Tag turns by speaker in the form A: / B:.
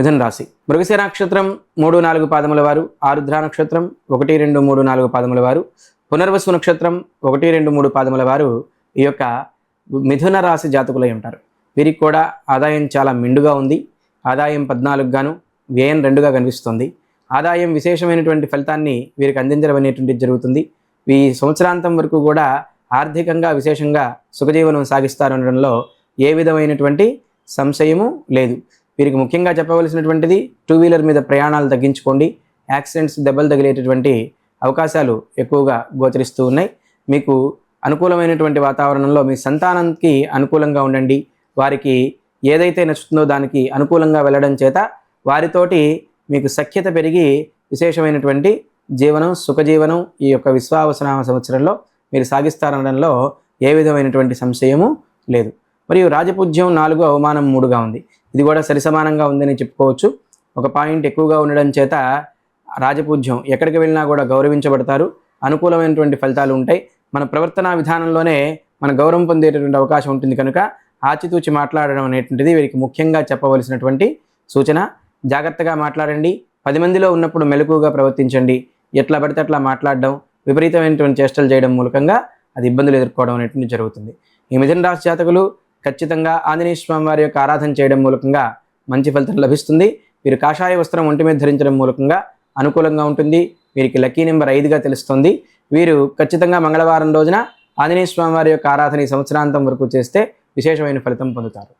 A: మిథున రాశి. మృగశిర నక్షత్రం మూడు నాలుగు పాదముల వారు ఆరుద్ర నక్షత్రం ఒకటి రెండు మూడు నాలుగు పాదముల వారు పునర్వసు నక్షత్రం ఒకటి రెండు మూడు పాదముల వారు ఈ యొక్క మిథున రాశి జాతకులై ఉంటారు. వీరికి కూడా ఆదాయం చాలా మెండుగా ఉంది. ఆదాయం పద్నాలుగు గాను వ్యయం రెండుగా కనిపిస్తుంది. ఆదాయం విశేషమైనటువంటి ఫలితాన్ని వీరికి అందించడం అనేటువంటిది జరుగుతుంది. ఈ సంవత్సరాంతం వరకు కూడా ఆర్థికంగా విశేషంగా సుఖజీవనం సాగిస్తారనడంలో ఏ విధమైనటువంటి సంశయము లేదు. వీరికి ముఖ్యంగా చెప్పవలసినటువంటిది టూ వీలర్ మీద ప్రయాణాలు తగ్గించుకోండి. యాక్సిడెంట్స్ దెబ్బలు తగిలేటటువంటి అవకాశాలు ఎక్కువగా గోచరిస్తూ ఉన్నాయి. మీకు అనుకూలమైనటువంటి వాతావరణంలో మీ సంతానానికి అనుకూలంగా ఉండండి. వారికి ఏదైతే నచ్చుతుందో దానికి అనుకూలంగా వెళ్ళడం చేత వారితోటి మీకు సఖ్యత పెరిగి విశేషమైనటువంటి జీవనం సుఖజీవనం ఈ యొక్క విశ్వావసనామ సంవత్సరంలో మీరు సాగిస్తారనడంలో ఏ విధమైనటువంటి సంశయము లేదు. మరియు రాజపూజ్యం నాలుగు అవమానం మూడుగా ఉంది. ఇది కూడా సరిసమానంగా ఉందని చెప్పుకోవచ్చు. ఒక పాయింట్ ఎక్కువగా ఉండడం చేత రాజపూజ్యం ఎక్కడికి వెళ్ళినా కూడా గౌరవించబడతారు. అనుకూలమైనటువంటి ఫలితాలు ఉంటాయి. మన ప్రవర్తనా విధానంలోనే మన గౌరవం పొందేటటువంటి అవకాశం ఉంటుంది కనుక ఆచితూచి మాట్లాడడం అనేటువంటిది వీరికి ముఖ్యంగా చెప్పవలసినటువంటి సూచన. జాగ్రత్తగా మాట్లాడండి. పది మందిలో ఉన్నప్పుడు మెలకుగా ప్రవర్తించండి. ఎట్లా పడితే అట్లా మాట్లాడడం విపరీతమైనటువంటి చేష్టలు చేయడం మూలకంగా అది ఇబ్బందులు ఎదుర్కోవడం అనేటువంటి జరుగుతుంది. ఈ మిథున రాశి జాతకులు ఖచ్చితంగా ఆంజనేయ స్వామి వారి యొక్క ఆరాధన చేయడం మూలకంగా మంచి ఫలితం లభిస్తుంది. వీరు కాషాయ వస్త్రం ఒంటి మీద ధరించడం మూలకంగా అనుకూలంగా ఉంటుంది. వీరికి లక్కీ నెంబర్ ఐదుగా తెలుస్తుంది. వీరు ఖచ్చితంగా మంగళవారం రోజున ఆంజనేయ స్వామి వారి యొక్క ఆరాధన ఈ సంవత్సరాంతం వరకు చేస్తే విశేషమైన ఫలితం పొందుతారు.